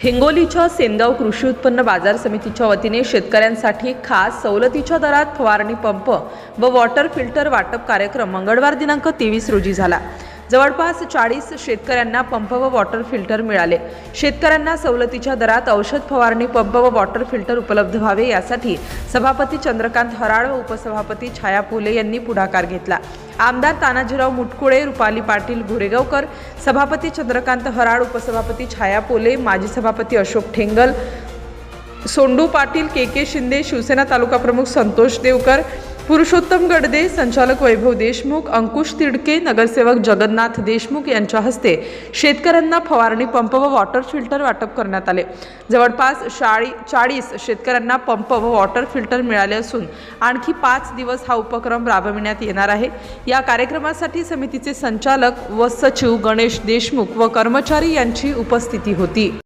हिंगोलीच्या सेनगाव कृषी उत्पन्न बाजार समितीच्या वतीने शेतकऱ्यांसाठी खास सवलतीच्या दरात फवारणी पंप व वॉटर फिल्टर वाटप कार्यक्रम मंगळवार दिनांक तेवीस रोजी झाला. जवळपास चाळीस शेतकऱ्यांना पंप व वॉटर फिल्टर मिळाले. शेतकऱ्यांना सवलतीच्या दरात औषध फवारणी पंप व वॉटर फिल्टर उपलब्ध व्हावे यासाठी सभापती चंद्रकांत हराळ व उपसभापती छाया पोले यांनी पुढाकार घेतला. आमदार तानाजीराव मुटकुळे रुपाली पाटील गोरेगावकर सभापती चंद्रकांत हराड उपसभापती छाया पोले माजी सभापती अशोक ठेंगल सोंडू पाटील के के शिंदे शिवसेना तालुका प्रमुख संतोष देवकर पुरुषोत्तम गडदे संचालक वैभव देशमुख अंकुश तिडके नगरसेवक जगन्नाथ देशमुख यांच्या हस्ते शेतकऱ्यांना फवारणी पंप व वॉटर फिल्टर वाटप करण्यात आले. जवळपास शाळी चाळीस शेतकऱ्यांना पंप व वॉटर फिल्टर मिळाले असून आणखी पाच दिवस हा उपक्रम राबविण्यात येणार आहे. या कार्यक्रमासाठी समितीचे संचालक व सचिव गणेश देशमुख व कर्मचारी यांची उपस्थिती होती.